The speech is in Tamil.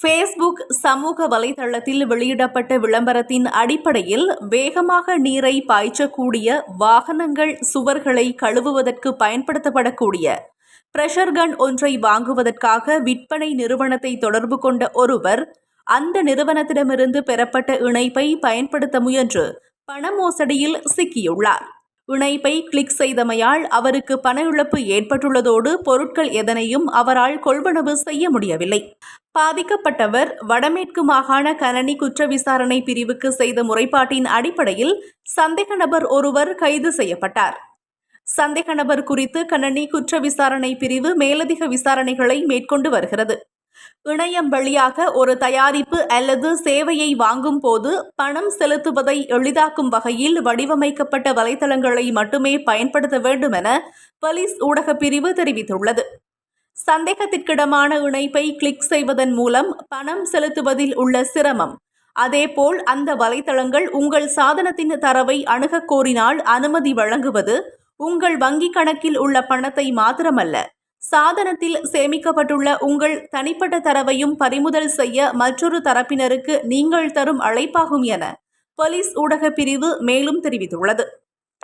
ஃபேஸ்புக் சமூக வலைதளத்தில் வெளியிடப்பட்ட விளம்பரத்தின் அடிப்படையில் வேகமாக நீரை பாய்ச்சக்கூடிய வாகனங்கள் சுவர்களை கழுவுவதற்கு பயன்படுத்தப்படக்கூடிய பிரஷர் கன் ஒன்றை வாங்குவதற்காக விற்பனை நிறுவனத்தை தொடர்பு கொண்ட ஒருவர் அந்த நிறுவனத்திடமிருந்து பெறப்பட்ட இணைப்பை பயன்படுத்த முயன்று பண மோசடியில் சிக்கியுள்ளார். இணைப்பை கிளிக் செய்தமையால் அவருக்கு பண இழப்பு ஏற்பட்டுள்ளதோடு பொருட்கள் எதனையும் அவரால் கொள்வனவு செய்ய முடியவில்லை. பாதிக்கப்பட்டவர் வடமேற்கு மாகாண கணனி குற்ற விசாரணை பிரிவுக்கு செய்த முறைப்பாட்டின் அடிப்படையில் சந்தேக நபர் ஒருவர் கைது செய்யப்பட்டார். சந்தேக நபர் குறித்து கணனி குற்ற விசாரணை பிரிவு மேலதிக விசாரணைகளை மேற்கொண்டு வருகிறது. இணையம் வழியாக ஒரு தயாரிப்பு அல்லது சேவையை வாங்கும் போது பணம் செலுத்துவதை எளிதாக்கும் வகையில் வடிவமைக்கப்பட்ட வலைதளங்களை மட்டுமே பயன்படுத்த வேண்டும் என போலீஸ் ஊடகப் பிரிவு தெரிவித்துள்ளது. சந்தேகத்திற்கிடமான இணைப்பை கிளிக் செய்வதன் மூலம் பணம் செலுத்துவதில் உள்ள சிரமம். அதேபோல் அந்த வலைத்தளங்கள் உங்கள் சாதனத்தின் தரவை அணுகக் கோரினால் அனுமதி வழங்குவது உங்கள் வங்கிக் கணக்கில் உள்ள பணத்தை மாத்திரமல்ல. சாதனத்தில் சேமிக்கப்பட்டுள்ள உங்கள் தனிப்பட்ட தரவையும் பறிமுதல் செய்ய மற்றொரு தரப்பினருக்கு நீங்கள் தரும் அழைப்பாகும் என போலீஸ் ஊடகப் பிரிவு மேலும் தெரிவித்துள்ளது.